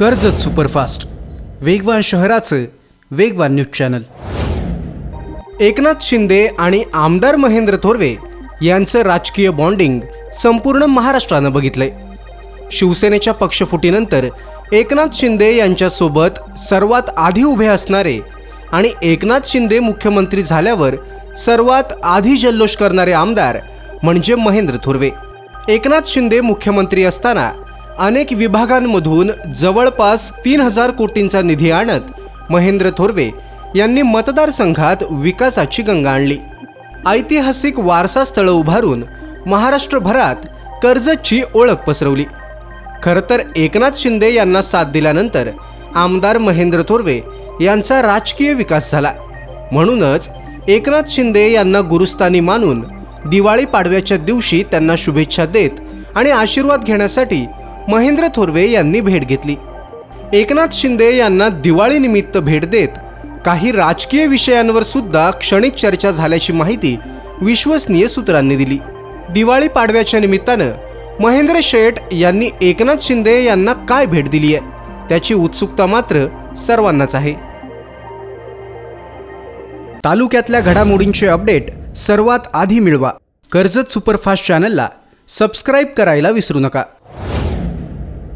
Karjat superfast. वेगवान शहराचं वेगवान न्यूज चॅनल. एकनाथ शिंदे आणि आमदार महेंद्र थोरवे यांचं राजकीय बॉन्डिंग संपूर्ण महाराष्ट्रानं बघितलंय. शिवसेनेच्या पक्षफुटीनंतर एकनाथ शिंदे यांच्यासोबत सर्वात आधी उभे असणारे आणि एकनाथ शिंदे मुख्यमंत्री झाल्यावर सर्वात आधी जल्लोष करणारे आमदार म्हणजे महेंद्र थोरवे. एकनाथ शिंदे मुख्यमंत्री असताना अनेक विभागांमधून जवळपास तीन हजार कोटींचा निधी आणत महेंद्र थोरवे यांनी मतदारसंघात विकासाची गंगा आणली. ऐतिहासिक वारसा स्थळं उभारून महाराष्ट्रभरात कर्जतची ओळख पसरवली. खरं तर एकनाथ शिंदे यांना साथ दिल्यानंतर आमदार महेंद्र थोरवे यांचा राजकीय विकास झाला. म्हणूनच एकनाथ शिंदे यांना गुरुस्थानी मानून दिवाळी पाडव्याच्या दिवशी त्यांना शुभेच्छा देत आणि आशीर्वाद घेण्यासाठी महेंद्र थोरवे यांनी भेट घेतली. एकनाथ शिंदे यांना दिवाळीनिमित्त भेट देत काही राजकीय विषयांवर सुद्धा क्षणिक चर्चा झाल्याची माहिती विश्वसनीय सूत्रांनी दिली. दिवाळी पाडव्याच्या निमित्तानं महेंद्र शेठ यांनी एकनाथ शिंदे यांना काय भेट दिली आहे त्याची उत्सुकता मात्र सर्वांनाच आहे. तालुक्यातल्या घडामोडींचे अपडेट सर्वात आधी मिळवा. कर्जत सुपरफास्ट चॅनलला सबस्क्राईब करायला विसरू नका.